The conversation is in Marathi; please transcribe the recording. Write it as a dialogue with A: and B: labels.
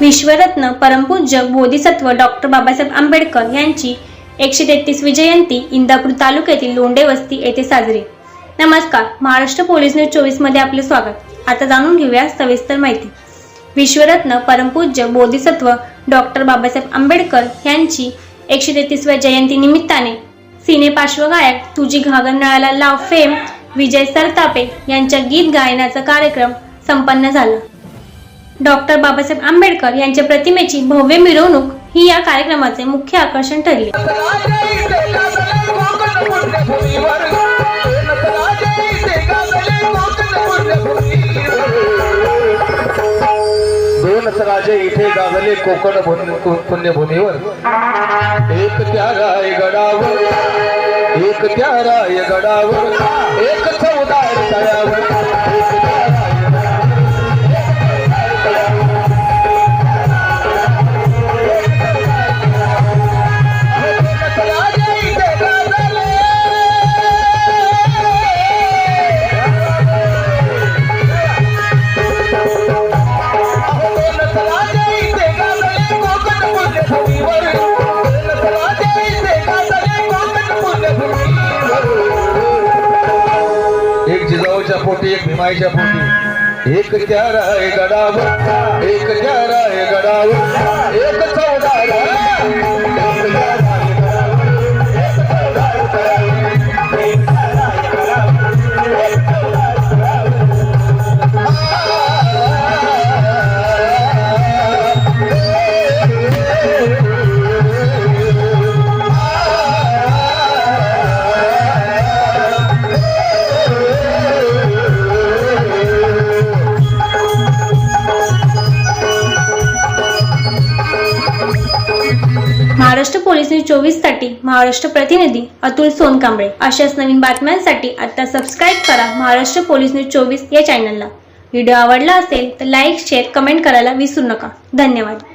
A: विश्वरत्न परमपूज्य बोधिसत्व डॉक्टर बाबासाहेब आंबेडकर यांची एकशे तेहतीसवी जयंती इंदापूर तालुक्यातील लोंडे वस्ती येथे साजरी. नमस्कार महाराष्ट्र पोलीस न्यूज चोवीसमध्ये आपले स्वागत. आता जाणून घेऊया सविस्तर माहिती. विश्वरत्न परमपूज्य बोधिसत्व डॉक्टर बाबासाहेब आंबेडकर यांची एकशे तेहतीसव्या जयंती निमित्ताने सिने पार्श्वगायक तुझी घागर नळाला लाव फेम विजय सरतापे यांच्या गीत गायनाचा कार्यक्रम संपन्न झाला. डॉक्टर बाबासाहेब आंबेडकर यांच्या प्रतिमेची भव्य मिरवणूक ही या कार्यक्रमाचे मुख्य आकर्षण ठरले.
B: दोनच राजे इथे गाजले कोकण पुण्यभूमीवर. एक त्या रायगडावर एक त्या रायगडावर एक चौदार तळ्यावर एक जिजाऊच्या पोटी एक भीमाईच्या पोटी. एक त्या रायगडावर एक त्या रायगडावर एक
A: महाराष्ट्र पोलीस न्यूज चोवीससाठी महाराष्ट्र प्रतिनिधी अतुल सोनकांबळे अशाच नवीन बातम्यांसाठी आता सबस्क्राईब करा महाराष्ट्र पोलीस न्यूज चोवीस या चॅनलला व्हिडिओ आवडला असेल तर लाईक शेअर कमेंट करायला विसरू नका. धन्यवाद.